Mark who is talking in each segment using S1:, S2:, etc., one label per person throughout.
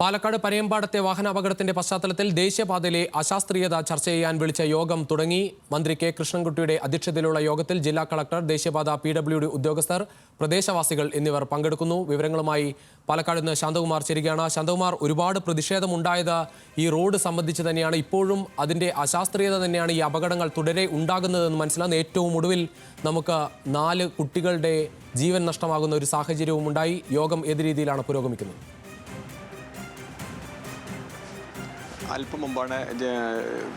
S1: പാലക്കാട് പനയമ്പാടത്തെ വാഹനാപകടത്തിന്റെ പശ്ചാത്തലത്തിൽ ദേശീയപാതയിലെ അശാസ്ത്രീയത ചർച്ച ചെയ്യാൻ വിളിച്ച യോഗം തുടങ്ങി. മന്ത്രി കെ കൃഷ്ണൻകുട്ടിയുടെ അധ്യക്ഷതയിലുള്ള യോഗത്തിൽ ജില്ലാ കളക്ടർ ദേശീയപാത പി ഉദ്യോഗസ്ഥർ പ്രദേശവാസികൾ എന്നിവർ പങ്കെടുക്കുന്നു. വിവരങ്ങളുമായി പാലക്കാട് നിന്ന് ശാന്തകുമാർ ചേരുകയാണ്. ശാന്തകുമാർ ഒരുപാട് പ്രതിഷേധമുണ്ടായത് ഈ റോഡ് സംബന്ധിച്ച് തന്നെയാണ്. ഇപ്പോഴും അതിന്റെ അശാസ്ത്രീയത തന്നെയാണ് ഈ അപകടങ്ങൾ തുടരെ ഉണ്ടാകുന്നതെന്ന് മനസ്സിലാകുന്ന. ഏറ്റവും ഒടുവിൽ നമുക്ക് നാല് കുട്ടികളുടെ ജീവൻ നഷ്ടമാകുന്ന ഒരു സാഹചര്യവും ഉണ്ടായി യോഗം ഏത് രീതിയിലാണ് പുരോഗമിക്കുന്നത്?
S2: അല്പം മുമ്പാണ്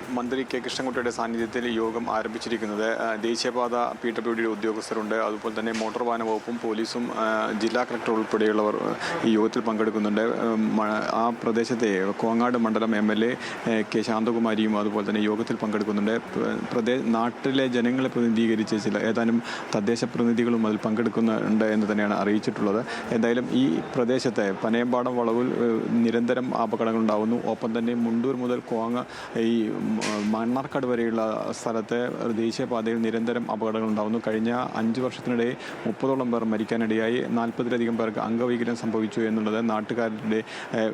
S2: മന്ത്രി കെ കൃഷ്ണൻകുട്ടിയുടെ സാന്നിധ്യത്തിൽ യോഗം ആരംഭിച്ചിരിക്കുന്നത്. ദേശീയപാത പി ഡബ്ല്യു ഡി ഉദ്യോഗസ്ഥരുണ്ട്. അതുപോലെ തന്നെ മോട്ടോർ വാഹന വകുപ്പും പോലീസും ജില്ലാ കളക്ടർ ഉൾപ്പെടെയുള്ളവർ ഈ യോഗത്തിൽ പങ്കെടുക്കുന്നുണ്ട്. ആ പ്രദേശത്തെ കോങ്ങാട് മണ്ഡലം എം എൽ എ കെ ശാന്തകുമാരിയും അതുപോലെ തന്നെ യോഗത്തിൽ പങ്കെടുക്കുന്നുണ്ട്. പ്ര- പ്രദേ നാട്ടിലെ ജനങ്ങളെ പ്രതിനിധീകരിച്ച് ചില ഏതാനും തദ്ദേശ പ്രതിനിധികളും അതിൽ പങ്കെടുക്കുന്നുണ്ട് എന്ന് തന്നെയാണ് അറിയിച്ചിട്ടുള്ളത്. എന്തായാലും ഈ പ്രദേശത്തെ പനയമ്പാടം വളവിൽ നിരന്തരം അപകടങ്ങളുണ്ടാകുന്നു ഒപ്പം തന്നെ മുണ്ടൂർ മുതൽ കോങ്ങ് ഈ മണ്ണാർക്കാട് വരെയുള്ള സ്ഥലത്തെ ദേശീയപാതയിൽ നിരന്തരം അപകടങ്ങൾ ഉണ്ടാകുന്നു കഴിഞ്ഞ അഞ്ച് വർഷത്തിനിടെ മുപ്പതോളം പേർ മരിക്കാനിടയായി. നാൽപ്പതിലധികം പേർക്ക് അംഗവൈകല്യം സംഭവിച്ചു എന്നുള്ളത് നാട്ടുകാരുടെ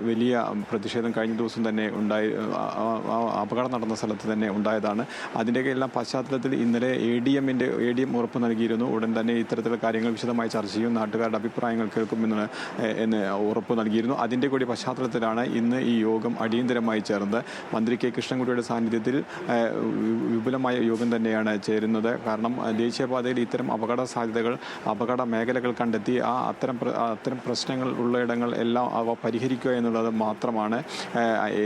S2: വലിയ പ്രതിഷേധം കഴിഞ്ഞ ദിവസം തന്നെ ഉണ്ടായി അപകടം നടന്ന സ്ഥലത്ത് തന്നെ ഉണ്ടായതാണ്. അതിന്റെയൊക്കെ എല്ലാം പശ്ചാത്തലത്തിൽ ഇന്നലെ എ ഡി എമ്മിന്റെ എ ഡി എം ഉറപ്പ് നൽകിയിരുന്നു. ഉടൻ തന്നെ ഇത്തരത്തിലുള്ള കാര്യങ്ങൾ വിശദമായി ചർച്ച ചെയ്യും. നാട്ടുകാരുടെ അഭിപ്രായങ്ങൾ കേൾക്കുമെന്ന് എന്ന് ഉറപ്പ് നൽകിയിരുന്നു. അതിന്റെ കൂടി പശ്ചാത്തലത്തിലാണ് ഇന്ന് ഈ യോഗം അടിയന്തരമായി ചേർന്നത്. മന്ത്രി കെ കൃഷ്ണൻകുട്ടിയുടെ സാന്നിധ്യത്തിൽ വിപുലമായ യോഗം തന്നെയാണ് ചേരുന്നത്. കാരണം ദേശീയപാതയിൽ ഇത്തരം അപകട സാധ്യതകൾ അപകട മേഖലകൾ കണ്ടെത്തി ആ അത്തരം അത്തരം പ്രശ്നങ്ങൾ ഉള്ളയിടങ്ങൾ എല്ലാം അവ പരിഹരിക്കുക എന്നുള്ളത് മാത്രമാണ്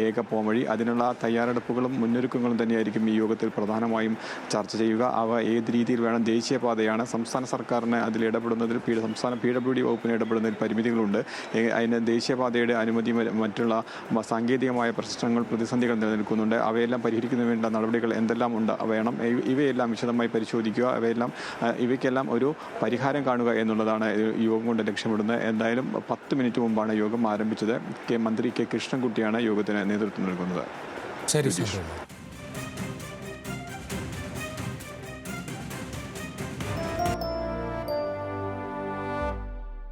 S2: ഏക പോംവഴി. അതിനുള്ള തയ്യാറെടുപ്പുകളും മുന്നൊരുക്കങ്ങളും തന്നെയായിരിക്കും ഈ യോഗത്തിൽ പ്രധാനമായും ചർച്ച ചെയ്യുക. അവ ഏത് രീതിയിൽ വേണം ദേശീയപാതയാണ് സംസ്ഥാന സർക്കാരിന് അതിൽ ഇടപെടുന്നതിൽ പി സംസ്ഥാന പി ഡബ്ല്യു ഡി വകുപ്പിന് ഇടപെടുന്നതിൽ പരിമിതികളുണ്ട്. അതിന് ദേശീയപാതയുടെ അനുമതി മറ്റുള്ള സാങ്കേതികമായ പ്രശ്നങ്ങൾ പ്രതിസന്ധികൾ നിലനിൽക്കുന്നുണ്ട്. അവയെല്ലാം പരിഹരിക്കുന്നതിന് വേണ്ട നടപടികൾ എന്തെല്ലാം ഉണ്ട്? വേണം. ഇവയെല്ലാം വിശദമായി പരിശോധിക്കുക. അവയെല്ലാം ഇവയ്ക്കെല്ലാം ഒരു പരിഹാരം കാണുക എന്നുള്ളതാണ് യോഗം കൊണ്ട് ലക്ഷ്യമിടുന്നത്. എന്തായാലും പത്ത് മിനിറ്റ് മുമ്പാണ് യോഗം ആരംഭിച്ചത്. കെ മന്ത്രി കെ കൃഷ്ണൻകുട്ടിയാണ് യോഗത്തിന് നേതൃത്വം നൽകുന്നത്.
S1: ശരി.